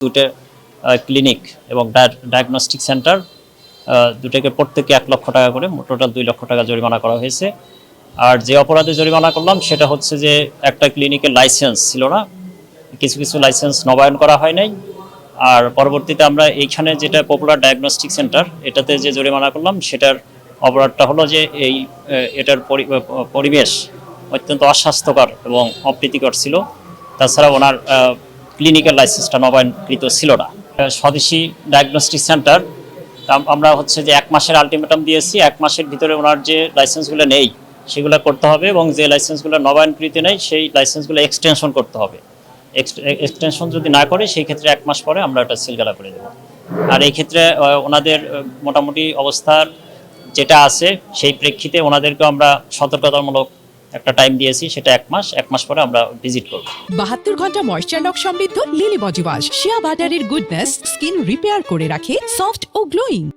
দুটো ক্লিনিক এবং diagnostic centre দুটোকে প্রত্যেকে এক লক্ষ টাকা করে টোটাল দুই লক্ষ টাকা জরিমানা করা হয়েছে। আর যে অপরাধে জরিমানা করলাম, সেটা হচ্ছে যে একটা ক্লিনিকের লাইসেন্স ছিল না। কিছু কিছু লাইসেন্স নবায়ন করা হয় নাই। আর পরবর্তীতে আমরা এইখানে যেটা পপুলার ডায়াগনস্টিক সেন্টার এটাতে যে জরিমানা করলাম, সেটার অপরাধটা হলো যে এই এটার পরি- পরিবেশ অত্যন্ত অস্বাস্থ্যকর এবং অপ্রীতিকর ছিল। তাছাড়া ওনার ক্লিনিক্যাল লাইসেন্সটা নবায়নকৃত ছিল না। স্বদেশি ডায়াগনস্টিক সেন্টার। আমরা হচ্ছে যে এক মাসের আলটিমেটাম দিয়েছি, এক মাসের ভিতরে ওনার যে লাইসেন্সগুলো নেই, সেগুলো করতে হবে এবং যে লাইসেন্সগুলো নবায়নকৃত নেই, সেই লাইসেন্সগুলো এক্সটেনশন করতে হবে। এক্সটেনশন যদি না করে, সেই ক্ষেত্রে এক মাস পরে আমরা এটা সিলগালা করে দেবো। আর এই ক্ষেত্রে ওনাদের মোটামুটি অবস্থার যেটা আছে, সেই প্রেক্ষিতে ওনাদেরকে আমরা সতর্কতামূলক একটা টাইম দিয়েছি, সেটা এক মাস এক মাস পরে আমরা ভিজিট করব। বাহাত্তর ঘণ্টা ময়শ্চার লক সমৃদ্ধ লিলি বডি ওয়াশ শিয়া বাটারের গুডনেস স্কিন রিপেয়ার করে রাখে সফট ও গ্লোয়িং